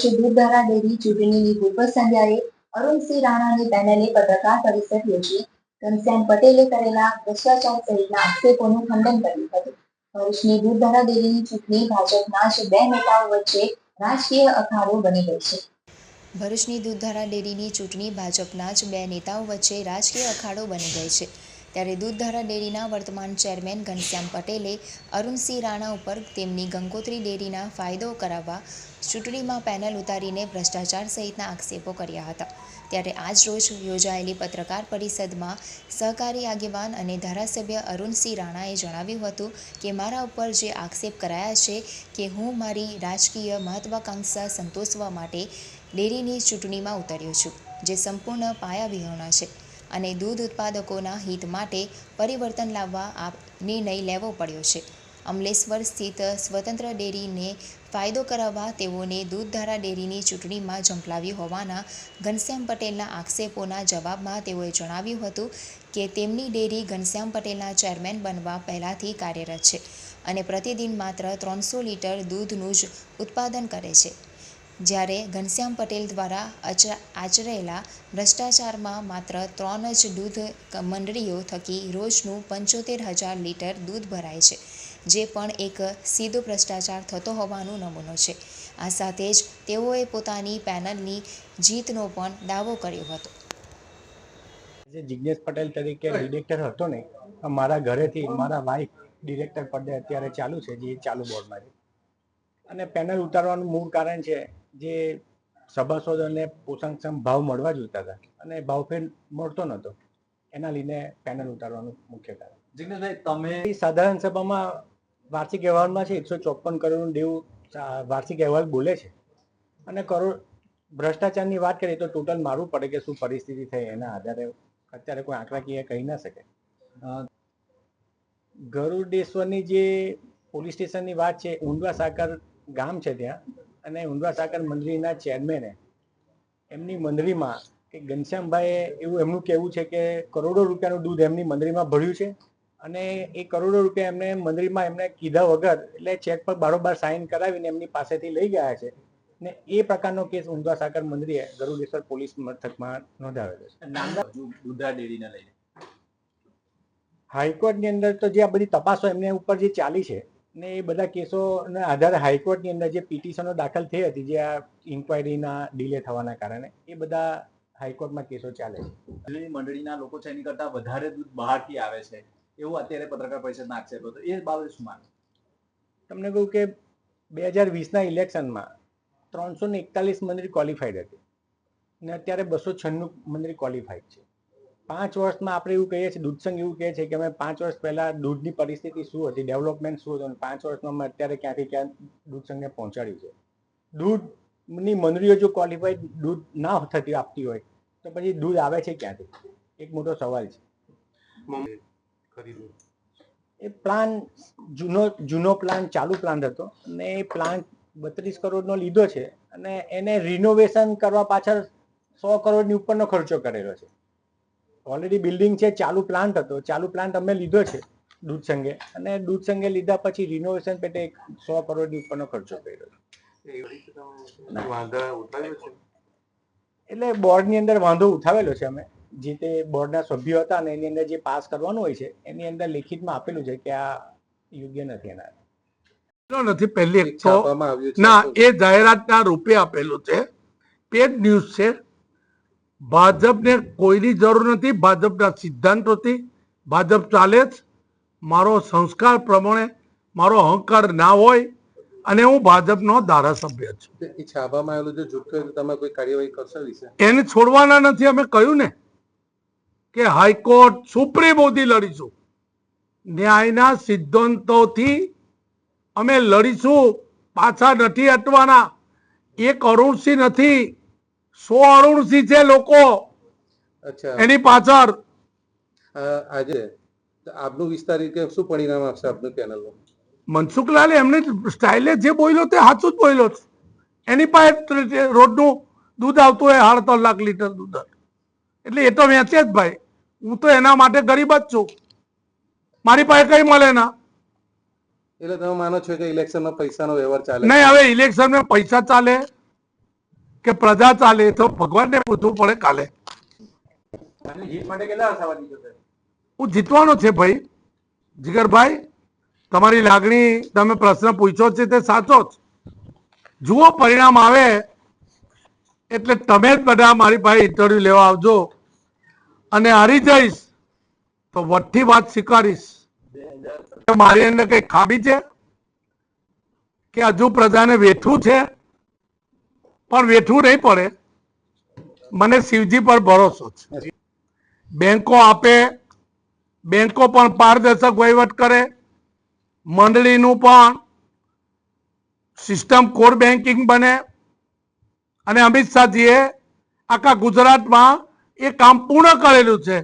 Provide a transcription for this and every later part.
Shri Dudhdhara dairy ચૂંટણીની પૂર્વ સંધ્યાએ અરુણસિંહ રાણાની પેનલે પત્રકાર પરિષદ યોજી. ઘનશ્યામ પટેલે કરેલા ભ્રષ્ટાચાર સહિતના આક્ષેપોનું ખંડન કર્યું હતું. ભરૂચની દૂધધારા ડેરીની ચૂંટણી ભાજપના જ બે નેતાઓ વચ્ચે રાજકીય અખાડો બની ગઈ છે. ભરૂચની દૂધધારા ડેરીની ચૂંટણી ભાજપના જ બે નેતાઓ વચ્ચે રાજકીય અખાડો બની ગઈ છે. ત્યારે દૂધધારા ડેરીના વર્તમાન ચેરમેન ઘનશ્યામ પટેલે અરુણસિંહ રાણા ઉપર તેમની ગંગોત્રી ડેરીના ફાયદો કરાવવા ચૂંટણીમાં પેનલ ઉતારીને ભ્રષ્ટાચાર સહિતના આક્ષેપો કર્યા હતા. ત્યારે આજ રોજ યોજાયેલી પત્રકાર પરિષદમાં સહકારી આગેવાન અને ધારાસભ્ય અરુણસિંહ રાણાએ જણાવ્યું હતું કે, મારા ઉપર જે આક્ષેપ કરાયા છે કે હું મારી રાજકીય મહત્વાકાંક્ષા સંતોષવા માટે ડેરીની ચૂંટણીમાં ઉતર્યો છું, જે સંપૂર્ણ પાયાવિહોણા છે. અને દૂધ ઉત્પાદકોના હિત માટે પરિવર્તન લાવવા આ નિર્ણય લેવો પડ્યો છે. અમલેશ્વર સ્થિત સ્વતંત્ર ડેરીને ફાયદો કરાવવા તેઓને દૂધધારા ડેરીની ચૂંટણીમાં ઝંપલાવી હોવાના ઘનશ્યામ પટેલના આક્ષેપોના જવાબમાં તેઓએ જણાવ્યું હતું કે તેમની ડેરી ઘનશ્યામ પટેલના ચેરમેન બનવા પહેલાંથી કાર્યરત છે અને પ્રતિદિન માત્ર ત્રણસો લીટર દૂધનું જ ઉત્પાદન કરે છે. જ્યારે ઘનશ્યામ પટેલ દ્વારા આચરેલા ભ્રષ્ટાચારમાં માત્ર ત્રણ જ દૂધ મંડળીઓ થકી રોજનું પંચોતેર હજાર લીટર દૂધ ભરાય છે જે પણ એક સીધો ભ્રષ્ટાચાર થતો હોવાનો નમૂનો છે. આ સાથે જ તેઓએ પોતાની પેનલની જીતનો પણ દાવો કર્યો હતો. જે જિજ્ઞેશ પટેલ તરીકે ડિરેક્ટર હતો ને મારા ઘરેથી મારા વાઇફ ડિરેક્ટર પદે અત્યારે ચાલુ છે જે ચાલુ બોર્ડમાં છે. અને પેનલ ઉતારવાનું મૂળ કારણ છે જે સભાસદોને પોષણક્ષમ ભાવ મળવા જોઈતા હતા અને ભાવ ફેર મળતો નહોતો. એના લીધે પેનલ ઉતારવાનું મુખ્ય કારણ. જિગ્નેશભાઈ તમે સાધારણ સભામાં વાર્ષિક અહેવાલમાં છે એકસો ચોપન કરોડનું દેવ વાર્ષિક અહેવાલ બોલે છે. અને કરોડ ભ્રષ્ટાચારની વાત કરીએ તો ટોટલ મારવું પડે કે શું પરિસ્થિતિ થઈ એના આધારે અત્યારે કોઈ આંકડાકીય કહી ના શકે. ગરુડેશ્વરની જે પોલીસ સ્ટેશનની વાત છે ઊંડવા સાકર ગામ છે ત્યાં અને ઊંડવા સાકર મંડળીના ચેરમેને એમની મંડળીમાં કે ઘનશ્યામભાઈએ એવું એમનું કહેવું છે કે કરોડો રૂપિયાનું દૂધ એમની મંડળીમાં ભર્યું છે અને એ કરોડો રૂપિયા એમને મંડળીમાં એમને કીધા વગર એટલે ચેક પર બારોબાર સાઇન કરાવીને એમની પાસેથી લઈ ગયા છે ને એ પ્રકારનો કેસ ઊંધવા સાકર મંદિરે ગરુડેશ્વર પોલીસ મથકમાં નોંધાવેલો છે. દૂધા ડેરીને લઈને. હાઈકોર્ટની અંદર તો જે આ બધી તપાસો એમને ઉપર જે ચાલી છે ને એ બધા કેસોના આધારે હાઈકોર્ટની અંદર જે પિટિશનો દાખલ થઈ હતી જે આ ઇન્ક્વાયરીના ડિલે થવાના કારણે એ બધા હાઈકોર્ટમાં કેસો ચાલે છે. મંડળીના લોકો છે એની કરતા વધારે દૂધ બહારથી આવે છે એવું અત્યારે પત્રકાર પરિષદના આક્ષેપ હતો એ બાબતે શું માન? તમને કહું કે બે હજાર વીસના ઇલેક્શનમાં ત્રણસો ને એકતાલીસ મંદિર ક્વોલિફાઈડ હતી. ને અત્યારે બસો છન્નું મંદિર ક્વોલિફાઈડ છે. પાંચ વર્ષમાં આપણે એવું કહીએ છીએ દૂધસંઘ એવું કહે છે કે અમે પાંચ વર્ષ પહેલા દૂધની પરિસ્થિતિ શું હતી ડેવલપમેન્ટ શું હતું અને પાંચ વર્ષમાં અમે અત્યારે ક્યાંથી ક્યાં દૂધસંઘને પહોંચાડ્યું છે. દૂધની મંડળીઓ જો ક્વોલિફાઈડ દૂધ ના થતી આપતી હોય તો પછી દૂધ આવે છે ક્યાંથી? એક મોટો સવાલ છે. એ પ્લાન જૂનો જૂનો પ્લાન ચાલુ પ્લાન હતો અને એ પ્લાન બત્રીસ કરોડનો લીધો છે અને એને રિનોવેશન કરવા પાછળ સો કરોડની ઉપરનો ખર્ચો કરેલો છે. ઓલરેડી બિલ્ડિંગ છે ચાલુ પ્લાન્ટ હતો. ચાલુ પ્લાન્ટ અમે લીધો છે દૂધ સંઘે. અને દૂધ સંઘે લીધા પછી રિનોવેશન પેટે એક સો કરોડની ઉપરનો ખર્ચો કર્યો છે? એટલે બોર્ડની અંદર વાંધો ઉઠાવેલો છે અમે. જે તે બોર્ડના સભ્યો હતા અને એની અંદર જે પાસ કરવાનું હોય છે એની અંદર લેખિતમાં આપેલું છે કે આ યોગ્ય નથી એના. નો નથી પહેલી એક તો આવ્યું છે. ના એ જાહેરાતના રૂપે આપેલું છે. પેડ ન્યૂઝ છે. ભાજપને કોઈની જરૂર નથી. ભાજપના સિદ્ધાંતોથી ભાજપ ચાલે જ. મારો સંસ્કાર પ્રમાણે મારો અહંકાર ના હોય અને હું ભાજપનો ધારાસભ્ય છું. એ છાપવામાં આવેલું જો તમે કોઈ કાર્યવાહી કરશો વિશે? એને છોડવાના નથી. અમે કહ્યું ને કે હાઈકોર્ટ સુપ્રીમ સુધી લડીશું. ન્યાયના સિદ્ધાંતોથી અમે લડીશું. પાછા નથી હટવાના. એક અરુણસિંહ નથી. સો અરુણસિંહ છે લોકો. અચ્છા. એની પાછળ. આજે આપનું વિસ્તાર કે શું પરિણામ આપશે આપનું પેનલનું મનસુખલાલ એમને સ્ટાઇલે જે બોલ્યો તે સાચું જ બોલ્યો છે. એની પાસે રોજનું દૂધ આવતું હોય સાડા લાખ લીટર દૂધ. એટલે એ તો વેચે જ ભાઈ. હું તો એના માટે ગરીબ જ છું. મારી પાસે કઈ મળે ના. એટલે તમે માનો છો કે ઇલેક્શનમાં પૈસાનો વ્યવહાર ચાલે નહીં હવે ઇલેક્શનમાં પૈસા ચાલે. કે પ્રજા ચાલે તો ભગવાનને પૂછવું પડે કાલે? હું જીતવાનો છે ભાઈ. જીગરભાઈ તમારી લાગણી તમે પ્રશ્ન પૂછ્યો છે તે સાચો જ. જુઓ પરિણામ આવે એટલે તમે જ બધા મારી પાસે ઇન્ટરવ્યુ લેવા આવજો. અને હારી જઈશ તો વઠ્ઠી વાત સ્વીકારીશ. મારી અંદર કઈ ખાબી છે? કે હજુ પ્રજાને વેઠવું છે? પણ વેઠવું નહીં પડે. મને શિવજી પર ભરોસો છે. બેંકો આપે બેંકો પણ પારદર્શક વહીવટ કરે મંડળીનું પણ સિસ્ટમ કોર બેન્કિંગ બને. અને અમિત શાહજીએ આખા ગુજરાતમાં એ કામ પૂર્ણ કરેલું છે.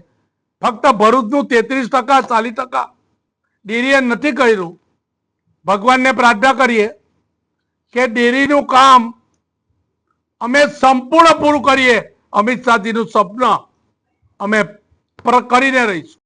ફક્ત ભરૂચનું તેત્રીસ ટકા ચાલીસ ટકા ડેરીએ નથી કર્યું. ભગવાનને પ્રાર્થના કરીએ કે ડેરીનું કામ અમે સંપૂર્ણ પૂરું કરીએ અમિત શાહજીનું સ્વપ્ન અમે કરીને રહીશું.